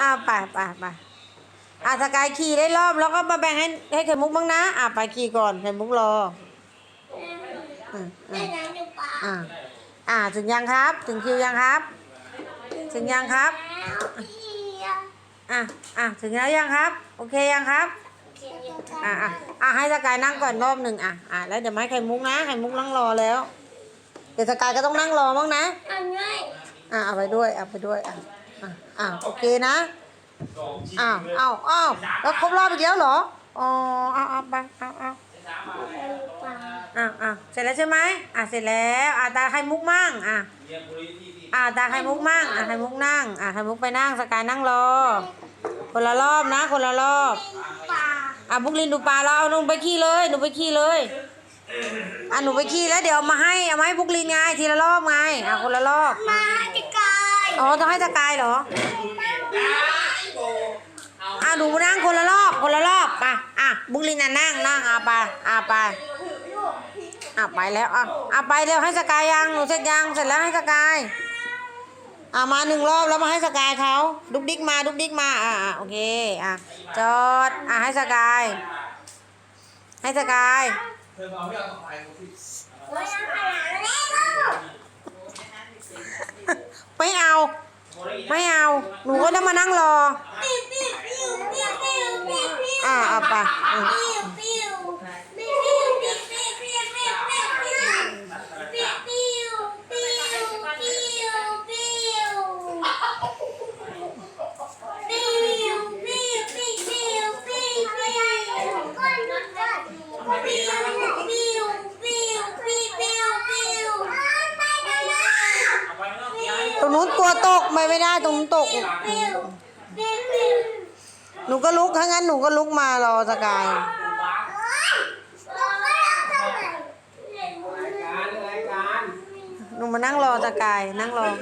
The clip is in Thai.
อ่าไปไปไปอะสกายขี่ได้รอบแล้วก็มาแบ่งให้ให้ไข่มุกบ้างนะ อะไปขี่ก่อนไข่มุกรออืมอืมอ่าอ่าถึงยังครับ ถึงคิวยังครับ ถึงยังครับ อะอะถึงแล้วยังครับ โอเคยังครับอะอะอะให้สกายนั่งก่อนรอบหนึ่งอะอะแล้วเดี๋ยวมาให้ไข่มุกนะไข่มุกนั่งรอแล้ว เดี๋ยวสกายก็ต้องนั่งรอบ้างนะอะเอาไปด้วยเอาไปด้วยอะ อะอะโอเคนะอ้าวอ้าวอ้าวแล้วครบรอบอีกแล้วเหรออ๋อเอาเอาไปเอาเอาอะอะเสร็จแล้วใช่ไหมอะเสร็จแล้วอะตาไข่มุกมั่งอะอะตาไข่มุกมั่งอะไข่มุกนั่งอะไข่มุกไปนั่งสกายนั่งรอ คนละรอบนะ คนละรอบอะบุกลินดูปลาแล้วเอาหนูไปขี้เลยหนูไปขี้เลยอะหนูไปขี้แล้วเดี๋ยวมาให้เอามาให้บุกลินไงทีละรอบไงอะคนละรอบมาจะกาย อ๋อต้องให้สกายเหรออะหนูนั่งคนละรอบคนละรอบไปอะบุกลินน่ะนั่งนั่งอะไปอะไปอะไปแล้วอะอะไปเร็วให้สกายยังหนูเสร็จยังเสร็จแล้วให้สกายอะมาหนึ่งรอบแล้วมาให้สกายเขาดุกดิกมาดุกดิกมาอะอะโอเคอะจอดอะให้สกายให้สกาย เธอเอาไม่เอาต่อไปกูสิ โอ้ยอาหารแล้ว ไม่เอา ไม่เอา หนูก็ต้องมานั่งรอ อ่าเอาไปอืม ปิ้วปิ้ว นู้นกลัวตกไม่ไม่ได้ตรงนู้นตกปิ้วปิ้วปิ้วหนูก็ลุกถ้างั้นหนูก็ลุกมารอสกายรายการรายการหนูมานั่งรอสกายนั่งรอร